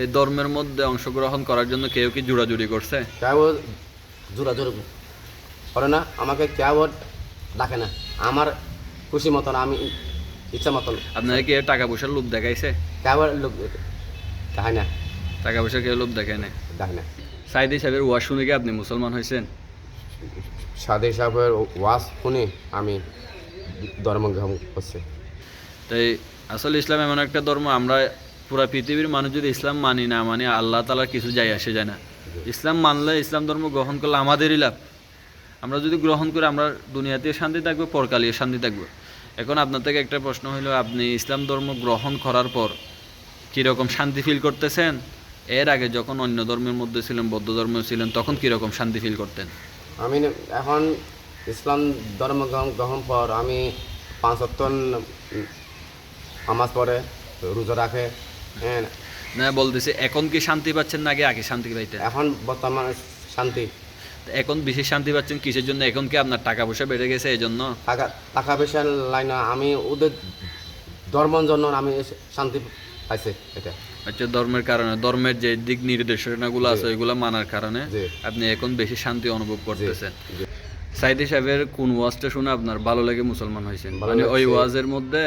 এই ধর্মের মধ্যে অংশগ্রহণ করার জন্য কেউ কি জোড়াজুড়ি করছে? কেউ করে না আমাকে কেউ ডাকে না। আমার খুশি মতন আমি ইচ্ছা মতন। আপনারা কি টাকা পয়সার লোভ দেখাইছে? কেউ লোক ডাকে না। টাকা পয়সা কেউ লোভ দেখায় না? ডাকে না। সাইদি সাহেবের ওয়াজ শুনে কি আপনি মুসলমান হয়েছেন? সাদে সাহেবের ওয়াজ শুনে আমি ধর্ম গ্রহণ করছি। তাই আসলে ইসলাম এমন একটা ধর্ম আমরা পুরা পৃথিবীর মানুষ যদি ইসলাম মানি না মানি, আল্লাহ তালার কিছু যাই আসে যায় না। ইসলাম মানলে, ইসলাম ধর্ম গ্রহণ করলে আমাদেরই লাভ। আমরা যদি গ্রহণ করে, আমরা দুনিয়াতে শান্তি থাকব পরকালীয় শান্তি থাকব। এখন আপনার থেকে একটা প্রশ্ন হলো আপনি ইসলাম ধর্ম গ্রহণ করার পর কীরকম শান্তি ফিল করতেছেন? এর আগে যখন অন্য ধর্মের মধ্যে ছিলেন, বৌদ্ধ ধর্মে ছিলেন, তখন কীরকম শান্তি ফিল করতেন? আমি এখন ইসলাম ধর্ম গ্রহণ পর আমি পাঁচ সপ্তাহ নামাজ পড়ে, রোজা রাখে। না বলতেছি এখন কি শান্তি পাচ্ছেন না আগে আগে শান্তি পাইতেন এখন বর্তমানে শান্তি। এখন বেশি শান্তি পাচ্ছেন কিসের জন্য? এখন কি আপনার টাকা পয়সা বেড়ে গেছে এই জন্য টাকা টাকা পয়সার লাইন আমি ওদের ধর্মের জন্য আমি শান্তি পাইছি এটা। আচ্ছা ধর্মের কারণে ধর্মের যে দিক নির্দেশনাগুলো আছে ওইগুলো মানার কারণে আপনি এখন বেশি শান্তি অনুভব করতেছেন। সাইদি সাহেবের কোন ওয়াজটা শুনে আপনার ভালো লাগে মুসলমান হয়েছেন? মানে ওই ওয়াজের মধ্যে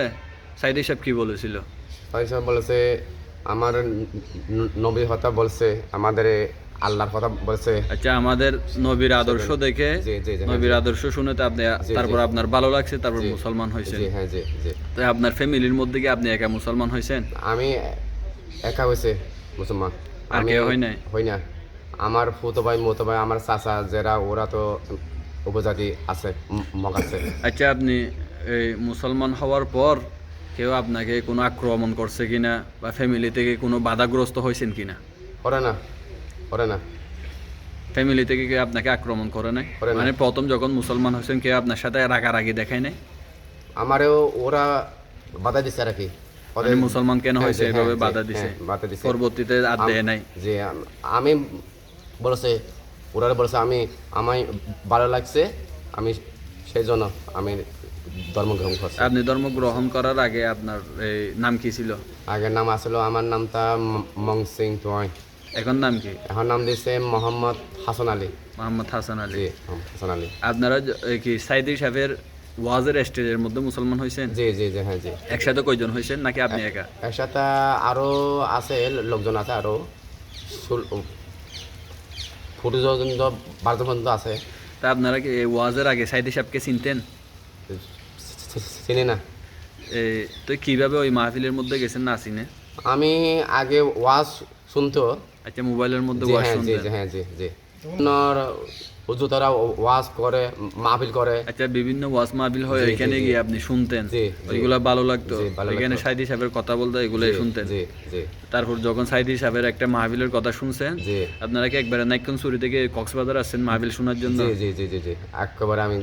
সাইদি সাহেব কি বলেছিল? পয়সা বলেছে আমার ন- নবীর কথা বলছে আমাদের আল্লাহর কথা বলছে। আচ্ছা আমাদের নবীর আদর্শ দেখে জি, নবীর আদর্শ শুনে তো আপনি। তারপর আপনার ভালো লাগছে তারপর মুসলমান হয়েছেন। হ্যাঁ জি জি। তো আপনার ফ্যামিলির মধ্যে কি আপনি একা মুসলমান হয়েছেন? আমি একা হয়েছে মুসলমান। আর কেউ হয় নাই? হই না। আমার ফুতো ভাই মতো ভাই আমার চাচা যারা ওরা তো উপজাতি আছে মগ আছে। আচ্ছা আপনি এই মুসলমান হওয়ার পর কেউ আপনাকে কোনো আক্রমণ করছে কিনা বা ফ্যামিলি থেকে কোনো বাধাগ্রস্ত হয়েছেন কিনা? করে না করে না। ফ্যামিলি থেকে কেউ আপনাকে আক্রমণ করে নাই? মানে প্রথম যখন মুসলমান হয়েছেন কেউ আপনার সাথে রাগারাগি দেখায় নাই? আমারও ওরা বাধা দিছে আর কি। মানে মুসলমান কেন হ্যাঁ, হয়েছে এভাবে হ্যাঁ, বাধা দিছে। হ্যাঁ, দিছে। পরবর্তীতে আর দেয় নাই? যে আমি বলেছে ওরা বলেছে আমি আমায় ভালো লাগছে আমি সেই জন্য আমি ধর্ম গ্রহণ করছি। আপনি ধর্ম গ্রহণ করার আগে আপনার এই নাম কি ছিল? আগের নাম আসলো আমার নামটা ম- সিং তোয়। এখন নাম কি? এখন নাম দিয়েছে মোহাম্মদ হাসান আলী। মোহাম্মদ হাসান আলী। হাসান আলী। আপনারা কি সাইদি সাহেবের ওয়াজের স্টেজের মধ্যে মুসলমান হয়েছেন জি জি জি হ্যাঁ জি। একসাথে কয়জন হয়েছেন নাকি আপনি একা? একসাথে আরও আছে লোকজন আছে আরও। ফুটো জন বারোজন পর্যন্ত আছে। তা আপনারা কি ওয়াজের আগে সাইদি সাহেবকে চিনতেন? চিনি না। এই তো কীভাবে ওই মাহফিলের মধ্যে গেছেন না চিনে? আমি আগে ওয়াজ শুনতো। আচ্ছা মোবাইলের মধ্যে ওয়াজ হ্যাঁ জি জি হ্যাঁ জি জি। আপনার হুজুর তারা ওয়াজ করে মাহফিল করে। আচ্ছা বিভিন্ন ওয়াজ মাহফিল হয় জি। গিয়ে আপনি শুনতেন। ওইগুলা ভালো লাগতো? লাগতো। সাইদি সাহেবের কথা বলতে এগুলো শুনতেন? জি জি। তারপর যখন সাইদি সাহেবের একটা মাহফিলের কথা শুনছেন জি। আপনারা কি একবারে নাইকন সুরি থেকে কক্সবাজার আসছেন মাহফিল শোনার জন্য? জি জি জি জি। একেবারে আমি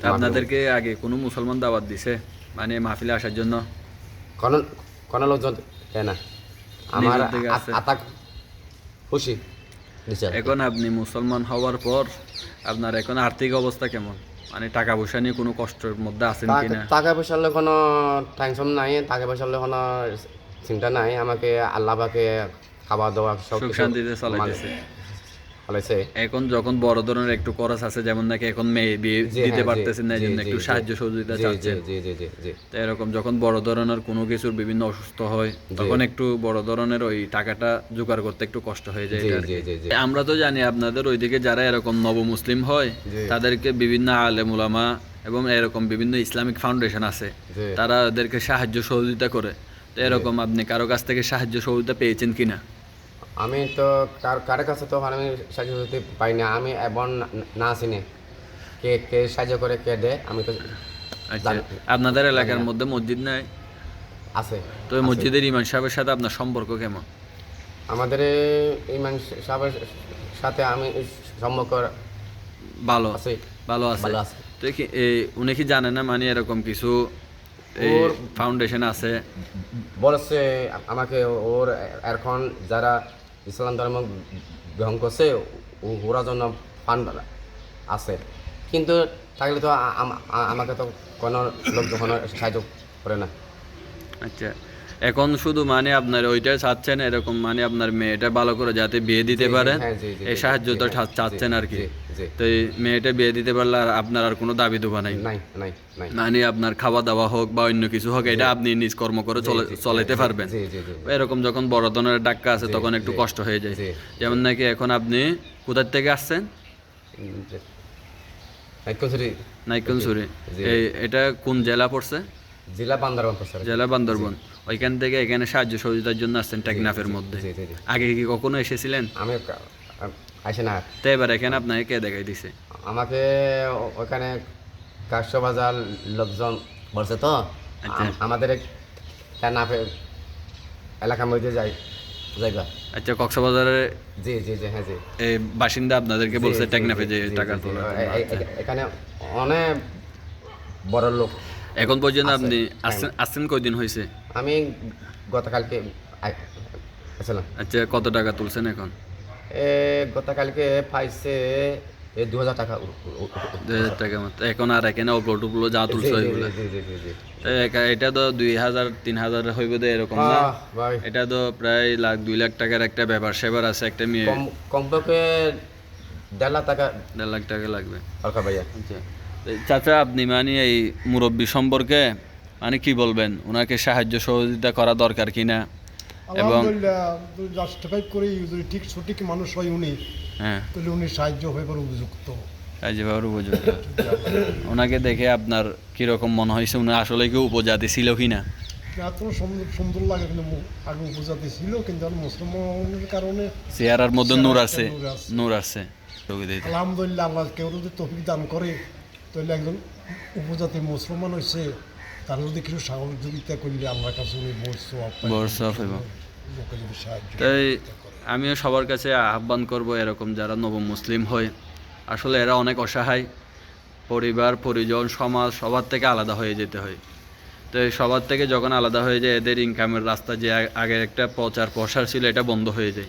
তা আপনাদেরকে আগে কোনো মুসলমান দাওয়াত দিছে মানে মাহফিলে আসার জন্য? কোন কোন লোকজন কেনা আমার। আতাক খুশি। এখন আপনি মুসলমান হওয়ার পর আপনার এখন আর্থিক অবস্থা কেমন? মানে টাকা পয়সা নিয়ে কোনো কষ্টের মধ্যে আছেন কিনা? টাকা পয়সার হলে কোনো টেনশন নাই টাকা পয়সার হলে কোনো চিন্তা নাই। আমাকে আল্লাহ পাকে খাওয়া দাওয়া সব শান্তিতে চালাইতেছে। চালাইছে এখন যখন বড় ধরনের একটু খরচ আছে যেমন নাকি এখন মেয়ে বিয়ে দিতে হ্যাঁ, পারতেছেন না জন্য একটু সাহায্য সহযোগিতা চাচ্ছেন। জি তো এরকম যখন বড় ধরনের কোনো কিছুর বিভিন্ন অসুস্থ হয় তখন একটু বড় ধরনের ওই টাকাটা জোগাড় করতে একটু কষ্ট হয়ে যায়। আমরা তো জানি আপনাদের ওইদিকে যারা এরকম নব মুসলিম হয় তাদেরকে বিভিন্ন আলেম উলামা এবং এরকম বিভিন্ন ইসলামিক ফাউন্ডেশন আছে তারা ওদেরকে সাহায্য সহযোগিতা করে। তো এরকম আপনি কারও কাছ থেকে সাহায্য সহযোগিতা পেয়েছেন কিনা? আমি তো কার কার কাছে তো আমি সাহায্য করতে পাই না আমি এবং না চিনি কে কে সাহায্য করে কে দেয় আমি তো আচ্ছা আপনাদের এলাকার মধ্যে মসজিদ নাই? আছে তো ওই মসজিদের ইমান সাহেবের সাথে আপনার সম্পর্ক কেমন? আমাদের ইমান সাহেবের সাথে আমি সম্পর্ক ভালো। আছে। ভালো আছে। তো উনি কি জানে না মানে এরকম কিছু ওর- ফাউন্ডেশন আছে? বলেছে আমাকে ওর এখন যারা ইসলাম ধর্ম গ্রহণ করছে ওরা জন্য ফান্ড আছে। কিন্তু থাকলে তো আমাকে তো কোনো লোক যখন সাহায্য করে না। আচ্ছা। এখন শুধু মানে আপনার ওইটা চাচ্ছেন এরকম মানে আপনার মেয়েটা ভালো করে যাতে বিয়ে দিতে পারেন হ্যাঁ, এই সাহায্যটা চাচ্ছেন আর কি। তো মেয়েটা বিয়ে দিতে পারলে আর আপনার আর কোনো দাবি দুবা নাই। মানে আপনার খাওয়া দাওয়া হোক বা অন্য কিছু হোক এটা আপনি নিজ কর্ম করে চলাইতে পারবেন। এরকম যখন বড় ধরনের ডাক্কা আছে তখন একটু কষ্ট হয়ে যায়। যেমন নাকি এখন আপনি কোথার থেকে আসছেন? নাইকনসরি। নাইকনসুরি। এই এটা কোন জেলা পড়ছে? জেলা বান্দারবান জেলা বান্দরবন। ওইখান থেকে এখানে সাহায্য সহযোগিতার জন্য আসছেন টেকনাফের মধ্যে। আগে কি কখনো এসেছিলেন? আমি আসে না। তো এবার এখানে আপনাকে কে দেখাই দিছে? আমাকে ওখানে কাশো বাজার লোকজন বলছে তো আচ্ছা। আম- আমাদের নাফে এলাকার মধ্যে যাই জায়গা। আচ্ছা কক্সবাজারের জি জি জি হ্যাঁ জি। এই বাসিন্দা আপনাদেরকে বলছে টেকনাফে যে টাকা। এ- এখানে অনেক বড় লোক এখন পর্যন্ত আপনি। আসছেন আসছেন কয়দিন হয়েছে আমি গতকালকে আসলাম আচ্ছা কত টাকা তুলছেন এখন? গতকালকে পাইছে দু হাজার টাকা দুই হাজার টাকা মতো এখন আর এখানে অপলোড টুপলো যা তুলছে ওইগুলো। এটা তো দুই হাজার তিন হাজার হইবে তো এরকম না? এটা তো প্রায় লাখ দুই লাখ টাকার একটা ব্যাপার। সেবার আছে একটা মেয়ে। কম কমপক্ষে দেড় লাখ টাকা দেড় লাখ টাকা লাগবে। ভাইয়া। আচ্ছা। চাচা আপনি মানে এই মুরব্বী সম্পর্কে মানে কি বলবেন? ওনাকে সাহায্য সহযোগিতা করা দরকার কিনা? এবং জাস্টিফাই করে যদি ঠিক সঠিক মানুষ হয় উনি। হ্যাঁ। তাহলে উনি সাহায্য হইবার উপযুক্ত। কাজীবাবুর উপযুক্ত। ওনাকে দেখে আপনার কীরকম মনে হয়েছে? উনি আসলে কি উপজাতি ছিল কিনা? এত সুন্দর সুন্দর লাগে কিন্তু আগে উপজাতি ছিল কিন্তু মুসলমানের কারণে চেহারার মধ্যে নূর আছে। নূর আছে। আলহামদুলিল্লাহ আল্লাহ কেউ যদি তফিক দান করে তাহলে একজন উপজাতি মুসলমান হয়েছে তার যদি কিছু সহযোগিতা করলে আল্লাহর কাছে উনি তাই আমিও সবার কাছে আহ্বান করব এরকম যারা নব মুসলিম হয়। আসলে এরা অনেক অসহায়। পরিবার পরিজন সমাজ সবার থেকে আলাদা হয়ে যেতে হয়। তো সবার থেকে যখন আলাদা হয়ে যায় এদের ইনকামের রাস্তা যে আ- আগে একটা প্রচার প্রসার ছিল এটা বন্ধ হয়ে যায়।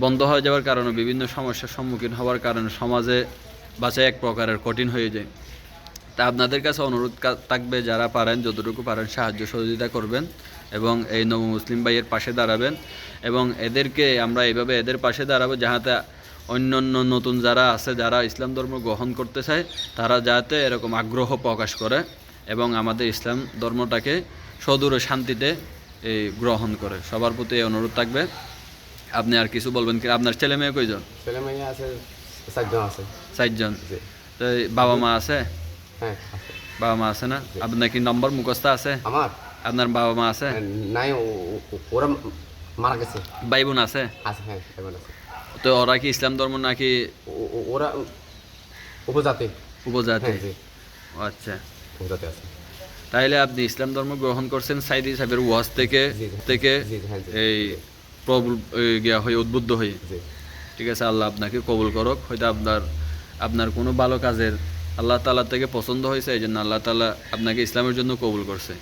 বন্ধ হয়ে যাওয়ার কারণে বিভিন্ন সমস্যার সম্মুখীন হওয়ার কারণে সমাজে বাঁচা এক প্রকারের কঠিন হয়ে যায়। তা আপনাদের কাছে অনুরোধ থাকবে, যারা পারেন, যতটুকু পারেন সাহায্য সহযোগিতা করবেন এবং এই নব মুসলিম ভাইয়ের পাশে দাঁড়াবেন এবং এদেরকে আমরা এইভাবে এদের পাশে দাঁড়াবো যাহাতে অন্য অন্য নতুন যারা আছে, যারা ইসলাম ধর্ম গ্রহণ করতে চায়, তারা যাতে এরকম আগ্রহ প্রকাশ করে এবং আমাদের ইসলাম ধর্মটাকে সদূরে শান্তিতে এই গ্রহণ করে। সবার প্রতি অনুরোধ থাকবে। আপনি আর কিছু বলবেন কি? আপনার ছেলে মেয়ে কয়জন? ছেলে মেয়ে আছে চারজন আছে। চারজন তো বাবা মা আছে? হ্যাঁ বাবা মা আছে না? আপনার কি নম্বর মুখস্থ আছে? আমার আপনার বাবা মা আছে? নাই ওরা মারা গেছে। ভাই বোন আছে? আছে হ্যাঁ এবার আছে। তো ওরা কি ইসলাম ধর্ম নাকি ওরা উপজাতি। উপজাতি? হ্যাঁ আচ্ছা। উপজাতি আছে। তাইলে আপনি ইসলাম ধর্ম গ্রহণ করছেন সাইদি সাহেবের ওয়াজ থেকে। থেকে। এই প্রবল হয়ে উদ্বুদ্ধ হয়ে ঠিক আছে, আল্লাহ আপনাকে কবুল করুক। হয়তো আপনার আপনার কোনো ভালো কাজের আল্লাহ তালা থেকে পছন্দ হয়েছে, এই জন্য আল্লাহ তালা আপনাকে ইসলামের জন্য কবুল করছে।